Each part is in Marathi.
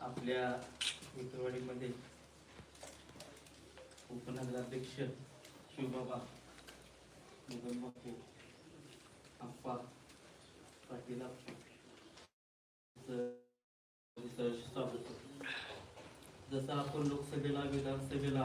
आपल्या विक्रवाडीमध्ये उपनगराध्यक्ष शिवबाबा मुघल बापू आप्पा पाटील आप्पा. सहर्ष स्वागत जसं आपण लोकसभेला विधानसभेला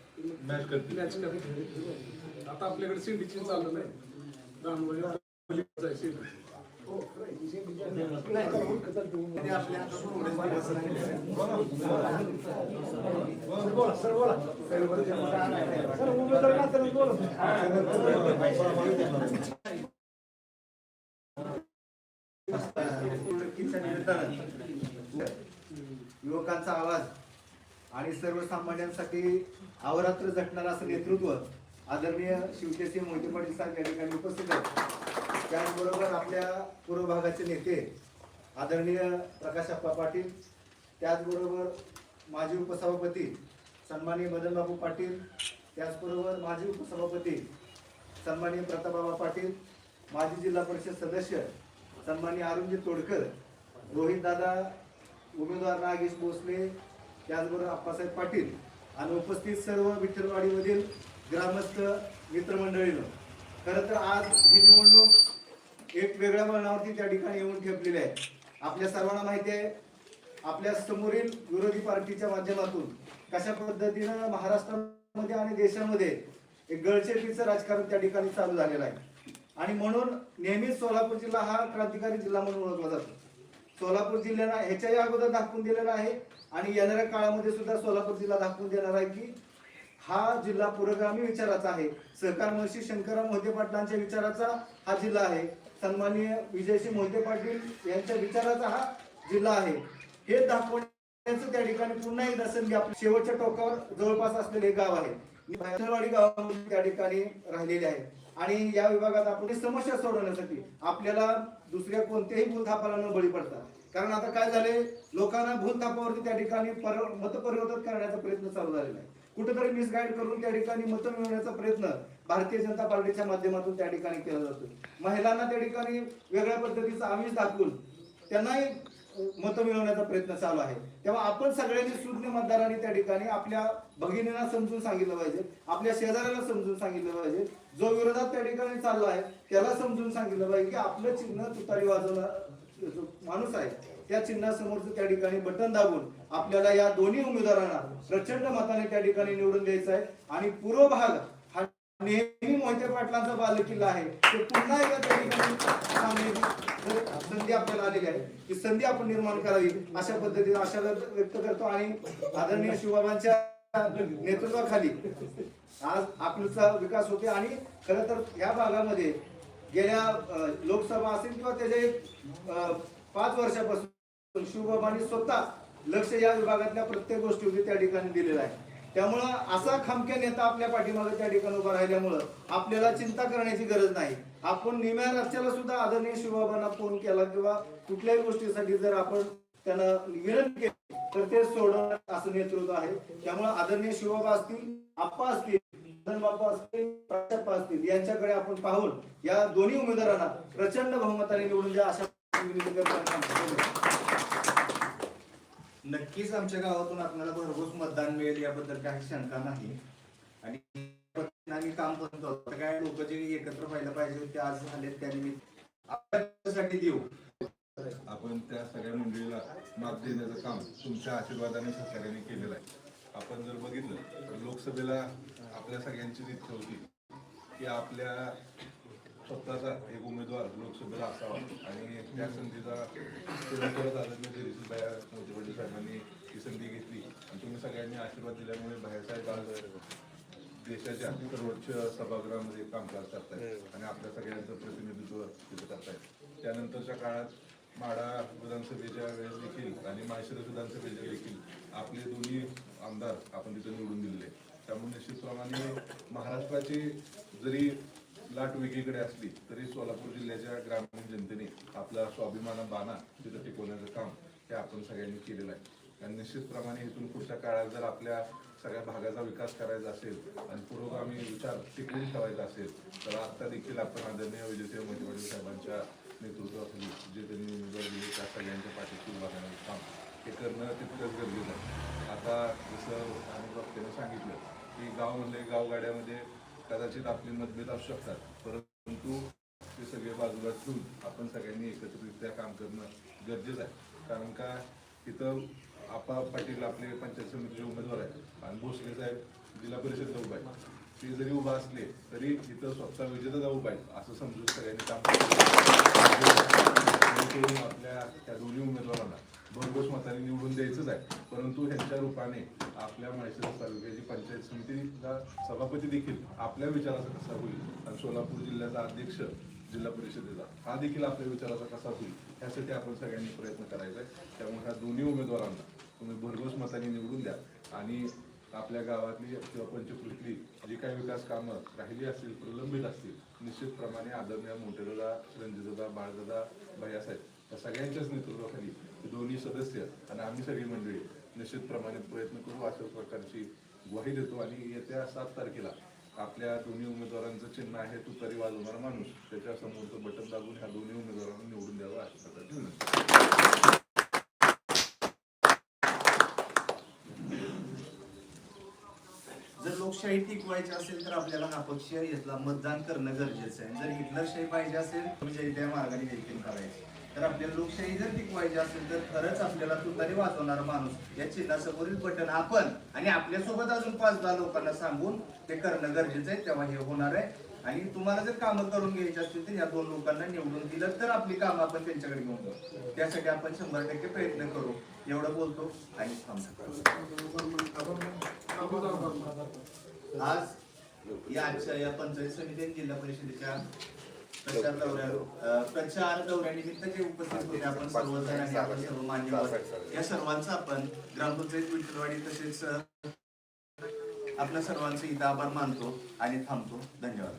मॅच करतील. मॅच करते. आता आपल्याकडे सिंडीची चालू नाही. दानवळी सिंडी. निमित्तानं युवकांचा आवाज. आणि सर्वसामान्यांसाठी अवरात्र झटणारं असं नेतृत्व आदरणीय शिवकेसी मोहिते पाटील साहेब या ठिकाणी उपस्थित आहेत. त्याचबरोबर आपल्या पूर्व भागाचे नेते आदरणीय प्रकाशप्पा पाटील त्याचबरोबर माजी उपसभापती सन्माननीय मदनबाबू पाटील त्याचबरोबर माजी उपसभापती सन्माननीय प्रतापबाबा पाटील माजी जिल्हा परिषद सदस्य सन्माननीय अरुणजी तोडकर रोहित दादा उमेदवार नागेश भोसले त्याचबरोबर आप्पासाहेब पाटील आणि उपस्थित सर्व विठ्ठलवाडीमधील ग्रामस्थ मित्रमंडळीनं. खरं तर आज ही निवडणूक एक वेगळ्या वळणावरती त्या ठिकाणी येऊन ठेपलेली आहे. आपल्या सर्वांना माहिती आहे आपल्या समोरील विरोधी पार्टीच्या माध्यमातून कशा पद्धतीनं महाराष्ट्रामध्ये आणि देशामध्ये एक गळचेपीचं राजकारण त्या ठिकाणी चालू झालेलं आहे. आणि म्हणून नेहमीच सोलापूर जिल्हा हा क्रांतिकारी जिल्हा म्हणून ओळखला जातो. सोलापूर जिल्ह्याला ह्याच्याही अगोदर दाखवून दिलेला आहे. आणि येणाऱ्या काळामध्ये सुद्धा सोलापूर जिल्हा दाखवून देणार आहे की हा जिल्हा पुरोगामी विचाराचा आहे. सहकार महर्षी शंकरराव मोहिते पाटलांच्या विचाराचा हा जिल्हा आहे. सन्माननीय विजयसिंह मोहिते पाटील यांच्या विचाराचा हा जिल्हा आहे. हे दाखवण्याचं त्या ठिकाणी पुन्हा एकदा संधी आपल्या शेवटच्या टोकावर जवळपास असलेले गाव आहे. गावामध्ये त्या ठिकाणी राहिलेले आहे. आणि या विभागात आपण समस्या सोडवण्यासाठी आपल्याला दुसऱ्या कोणत्याही भूलथापाला न बळी पडतात. कारण आता काय झाले लोकांना भूलथापावरती त्या ठिकाणी पर- मतपरिवर्तन करण्याचा प्रयत्न चालू झालेला आहे. कुठेतरी मिसगाईड करून त्या ठिकाणी मतं मिळवण्याचा प्रयत्न भारतीय जनता पार्टीच्या माध्यमातून त्या ठिकाणी केला जातो महिलांना त्या ठिकाणी वेगळ्या पद्धतीचं आमिष दाखवून त्यांनाही मतं मिळवण्याचा प्रयत्न चालू आहे. तेव्हा आपण सगळ्यांनी सुज्ञ मतदारांनी त्या ठिकाणी आपल्या भगिनींना समजून सांगितलं पाहिजे आपल्या शेजाऱ्याला समजून सांगितलं पाहिजे. जो विरोधात त्या ठिकाणी चालला आहे त्याला समजून सांगितलं पाहिजे की आपलं चिन्ह तुतारी वाजवणार जो माणूस आहे त्या चिन्हासमोरचं त्या ठिकाणी बटन दाबून आपल्याला या दोन्ही उमेदवारांना प्रचंड मताने त्या ठिकाणी निवडून द्यायचं आहे. आणि पूर्व भाग नेहमी मोहिते पाटलांचा बालकिल्ला आहे. ते पुन्हा एकदा त्या ठिकाणी संधी आपल्याला आलेली आहे. ती संधी आपण निर्माण करावी अशा पद्धतीने आशा व्यक्त करतो आणि आदरणीय शिवबाबांच्या नेतृत्वाखाली आज आपल्याचा विकास होते आणि खरं तर या भागामध्ये गेल्या लोकसभा असेल किंवा त्याचे पाच वर्षापासून शिवबाबांनी स्वतः लक्ष या विभागातल्या प्रत्येक गोष्टीवरती त्या ठिकाणी दिलेलं आहे. त्यामुळं असा खमक्या नेता आपल्या पाठीमागे त्या ठिकाणी उभा राहिल्यामुळं आपल्याला चिंता करण्याची गरज नाही. आपण निम्या राज्याला सुद्धा आदरणीय शिवबाबांना फोन केला किंवा कुठल्याही गोष्टीसाठी जर आपण त्यांना विनंती केली तर ते सोडवणं असं नेतृत्व आहे. त्यामुळे आदरणीय शिवबाबा असतील आप्पा असतील बाप्पा असतील असतील यांच्याकडे आपण पाहून या दोन्ही उमेदवारांना प्रचंड बहुमताने निवडून द्या अशा विनंती करताना नक्कीच आमच्या गावातून आपल्याला भरघोस मतदान मिळेल याबद्दल काही शंका नाही. आणि आम्ही काम करतो. काय लोक जे एकत्र व्हायला पाहिजे ते आज झाले त्यानिमित्त आपल्यासाठी देऊ. आपण त्या सगळ्या मंडळीला माप देण्याचं काम तुमच्या आशीर्वादाने सहकार्याने केलेलं आहे. आपण जर बघितलं तर लोकसभेला आपल्या सगळ्यांचीच इच्छा होती की आपल्या स्वतःचा एक उमेदवार लोकसभेला असावा. आणि त्या संधीचा पूर्ण मोदी वडील साहेबांनी ही संधी घेतली. आणि तुम्ही सगळ्यांनी आशीर्वाद दिल्यामुळे बाहेरसाहेब आज देशाच्या सर्वोच्च सभागृहामध्ये कामकाज करतायत आणि आपल्या सगळ्यांचं प्रतिनिधित्व तिथे करतायत. त्यानंतरच्या काळात माडा विधानसभेच्या वेळेस देखील आणि माहेश्वरी विधानसभेच्या देखील आपले दोन्ही आमदार आपण तिथे निवडून दिलेले त्यामुळे निश्चितप्रमाणे महाराष्ट्राची जरी लाट वेगळीकडे असली तरी सोलापूर जिल्ह्याच्या ग्रामीण जनतेने आपला स्वाभिमान बाणा तिथं टिकवण्याचं काम हे आपण सगळ्यांनी केलेलं आहे. आणि निश्चितप्रमाणे इथून पुढच्या काळात जर आपल्या सगळ्या भागाचा विकास करायचा असेल आणि पुरोगामी विचार टिकवून ठेवायचा असेल तर आत्ता देखील आपण आदरणीय विजयसिंह मोदी साहेबांच्या नेतृत्वाखाली जे त्यांनी उमेदवार दिले त्या सगळ्यांच्या पाठीशी उभा काम हे करणं तितकंच गरजेचं आहे. आता जसं आम्ही वक्त्याने सांगितलं की गाव गावगाड्यामध्ये कदाचित आपली मतभेद असू शकतात. परंतु ते सगळे बाजूला ठेवून आपण सगळ्यांनी एकत्रितरित्या काम करणं गरजेचं आहे. कारण का तिथं आपा पाटील आपले पंचायत समितीचे उमेदवार आहेत. आणि भोसले साहेब जिल्हा परिषदचा उभा आहे ते जरी उभा असले तरी इथं स्वतः विजेता उभा पाहिजे असं समजून सगळ्यांनी काम करावं. आपल्या त्या दोन्ही उमेदवारांना भरघोस मताने निवडून द्यायचंच आहे. परंतु ह्यांच्या रूपाने आपल्या म्हैसूर तालुक्याची पंचायत समितीचा सभापती देखील आपल्या विचाराचा कसा होईल? आणि सोलापूर जिल्ह्याचा अध्यक्ष जिल्हा परिषदेचा हा देखील आपल्या विचाराचा कसा होईल? ह्यासाठी आपण सगळ्यांनी प्रयत्न करायचा आहे. त्यामुळे ह्या दोन्ही उमेदवारांना तुम्ही भरघोस मताने निवडून द्या. आणि आपल्या गावातली किंवा पंचकृतीतली जी काही विकास कामं राहिली असतील प्रलंबित असतील निश्चितप्रमाणे आदरणीय मोठेदादा रणजितदादा बाळदादा भैयासाहेब या सगळ्यांच्याच नेतृत्वाखाली हे दोन्ही सदस्य आणि आम्ही सगळी मंडळी निश्चितप्रमाणे प्रयत्न करू अशा प्रकारची ग्वाही देतो. आणि येत्या सात तारखेला आपल्या दोन्ही उमेदवारांचं चिन्ह आहे तुतारी वाजवणारा माणूस. त्याच्या समोरचं बटन दाबून ह्या दोन्ही उमेदवारांना निवडून द्यावं अशा प्रकारची विनंती. जर लोकशाही टिकवायची असेल तर आपल्याला अपक्ष यातला मतदान करणं गरजेचं आहे. जर हिटलरशाही पाहिजे असेल तर त्या मार्गाने देखील करायची. तर आपल्याला लोकशाही जर टिकवायची असेल तर खरंच आपल्याला तुतारी वाजवणारा माणूस या चिन्हासमोरील बटन आपण आणि आपल्यासोबत अजून पाच दहा लोकांना सांगून ते करणं गरजेचं आहे तेव्हा हे होणार आहे. आणि तुम्हाला जर कामं करून घ्यायची असतील तर या दोन लोकांना निवडून दिलं तर आपली कामं आपण त्यांच्याकडे घेऊन जाऊ. त्यासाठी आपण शंभर टक्के प्रयत्न करू. एवढं बोलतो आणि थांबतो आज या आजच्या या पंचायत समिती जिल्हा परिषदेच्या प्रचार दौऱ्या प्रचार दौऱ्यानिमित्त जे उपस्थित होते आपण सर्वजण आणि आपण सर्व मान्यवर या सर्वांचा आपण ग्रामपंचायत विठ्ठलवाडी तसेच आपल्या सर्वांचे इथं आभार मानतो आणि थांबतो. धन्यवाद.